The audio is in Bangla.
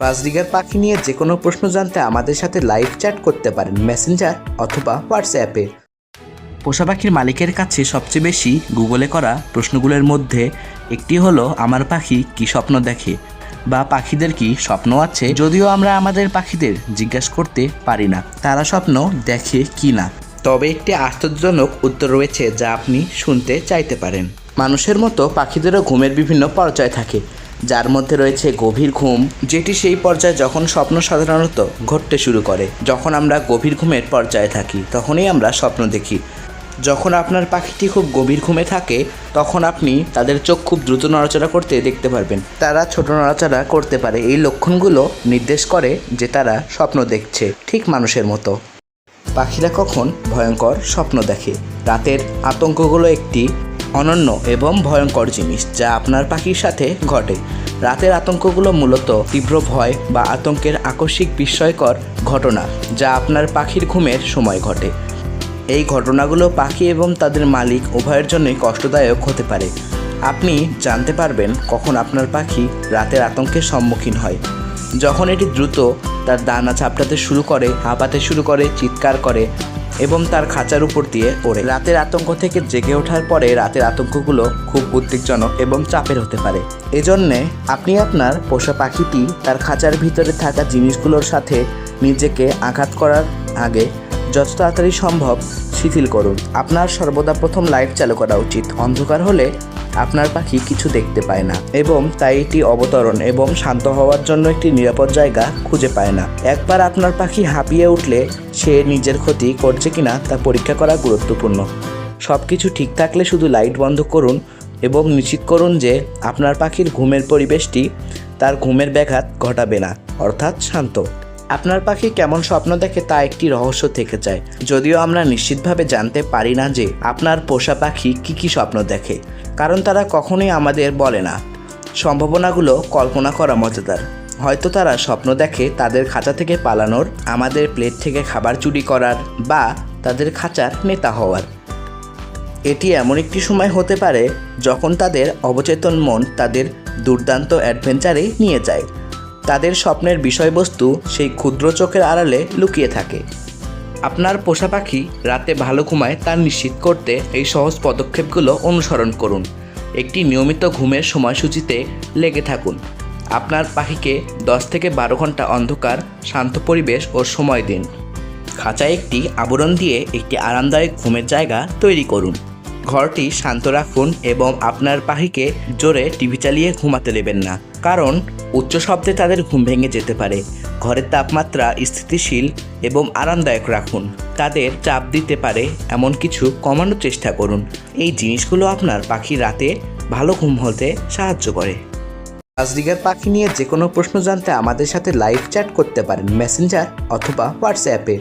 বাজরিগার পাখি নিয়ে যে কোনো প্রশ্ন জানতে আমাদের সাথে লাইভ চ্যাট করতে পারেন মেসেঞ্জার অথবা হোয়াটসঅ্যাপে পোষা পাখির মালিকের কাছে সবচেয়ে বেশি গুগলে করা প্রশ্নগুলোর মধ্যে একটি হলো, আমার পাখি কি স্বপ্ন দেখে? বা, পাখিদের কি স্বপ্ন আছে? যদিও আমরা আমাদের পাখিদের জিজ্ঞাসা করতে পারি না, তারা স্বপ্ন দেখে কি না। তবে একটি আশ্চর্যজনক উত্তর রয়েছে যা আপনি শুনতে চাইতে পারেন। মানুষের মতো পাখিদেরও ঘুমের বিভিন্ন পর্যায় থাকে। যার মধ্যে রয়েছে গভীর ঘুম, যেটি সেই পর্যায়ে যখন স্বপ্ন সাধারণত ঘটতে শুরু করে, যখন আমরা গভীর ঘুমের পর্যায়ে থাকি, তখনই আমরা স্বপ্ন দেখি। যখন আপনার পাখিটি খুব গভীর ঘুমে থাকে, তখন আপনি তাদের চোখ খুব দ্রুত নড়াচড়া করতে দেখতে পারবেন। তারা ছোট নড়াচড়া করতে পারে। এই লক্ষণগুলো নির্দেশ করে যে তারা স্বপ্ন দেখছে, ঠিক মানুষের মতো। পাখিরা কখন ভয়ঙ্কর স্বপ্ন দেখে। রাতের আতঙ্কগুলো একটি অনন্য এবং ভয়ঙ্কর জিনিস যা আপনার পাখির সাথে ঘটে। রাতের আতঙ্কগুলো মূলত তীব্র ভয় বা আতঙ্কের আকস্মিক বিস্ময়কর ঘটনা যা আপনার পাখির ঘুমের সময় ঘটে। এই ঘটনাগুলো পাখি এবং তাদের মালিক উভয়ের জন্যই কষ্টদায়ক হতে পারে। আপনি জানতে পারবেন কখন আপনার পাখি রাতের আতঙ্কের সম্মুখীন হয়। যখন এটি দ্রুত তার দানা চাপটাতে শুরু করে, হাঁপাতে শুরু করে, চিৎকার করে এবং তার খাঁচার উপর দিয়ে ওড়ে। রাতের আতঙ্ক থেকে জেগে ওঠার পরে রাতের আতঙ্কগুলো খুব উদ্বেগজনক এবং চাপের হতে পারে। এজন্যে আপনি আপনার পোষা পাখিটি তার খাঁচার ভিতরে থাকা জিনিসগুলোর সাথে নিজেকে আঘাত করার আগে যত তাড়াতাড়ি সম্ভব শিথিল করুন। আপনার সর্বদা প্রথম লাইট চালু করা উচিত। অন্ধকার হলে আপনার পাখি কিছু দেখতে পায় না এবং তাই এটি অবতরণ এবং শান্ত হওয়ার জন্য একটি নিরাপদ জায়গা খুঁজে পায় না। একবার আপনার পাখি হাঁপিয়ে উঠলে সে নিজের ক্ষতি করছে কিনা তা পরীক্ষা করা গুরুত্বপূর্ণ। সব কিছু ঠিক থাকলে শুধু লাইট বন্ধ করুন এবং নিশ্চিত করুন যে আপনার পাখির ঘুমের পরিবেশটি তার ঘুমের ব্যাঘাত ঘটাবে না, অর্থাৎ শান্ত। আপনার পাখি কেমন স্বপ্ন দেখে তা একটি রহস্য থেকে যায়। যদিও আমরা নিশ্চিতভাবে জানতে পারি না যে আপনার পোষা পাখি কী কী স্বপ্ন দেখে, কারণ তারা কখনোই আমাদের বলে না। সম্ভাবনাগুলো কল্পনা করা মজাদার। হয়তো তারা স্বপ্ন দেখে তাদের খাঁচা থেকে পালানোর, আমাদের প্লেট থেকে খাবার চুরি করার বা তাদের খাঁচার নেতা হওয়ার। এটি এমন একটি সময় হতে পারে যখন তাদের অবচেতন মন তাদের দুর্দান্ত অ্যাডভেঞ্চারে নিয়ে যায়। তাদের স্বপ্নের বিষয়বস্তু সেই ক্ষুদ্র চোখের আড়ালে লুকিয়ে থাকে। আপনার পোষা পাখি রাতে ভালো ঘুমায় তা নিশ্চিত করতে এই সহজ পদক্ষেপগুলো অনুসরণ করুন। একটি নিয়মিত ঘুমের সময়সূচিতে লেগে থাকুন। আপনার পাখিকে দশ থেকে বারো ঘণ্টা অন্ধকার, শান্ত পরিবেশ ও সময় দিন। খাঁচায় একটি আবরণ দিয়ে একটি আরামদায়ক ঘুমের জায়গা তৈরি করুন। ঘরটি শান্ত রাখুন এবং আপনার পাখিকে জোরে টিভি চালিয়ে ঘুমাতে দেবেন না। কারণ উচ্চ শব্দে তাদের ঘুম ভেঙে যেতে পারে। ঘরের তাপমাত্রা স্থিতিশীল এবং আরামদায়ক রাখুন। তাদের চাপ দিতে পারে এমন কিছু কমানোর চেষ্টা করুন। এই জিনিসগুলো আপনার পাখি রাতে ভালো ঘুম হতে সাহায্য করে। বাজরিগার পাখি নিয়ে যে কোনো প্রশ্ন জানতে আমাদের সাথে লাইভ চ্যাট করতে পারেন। মেসেঞ্জার অথবা হোয়াটসঅ্যাপে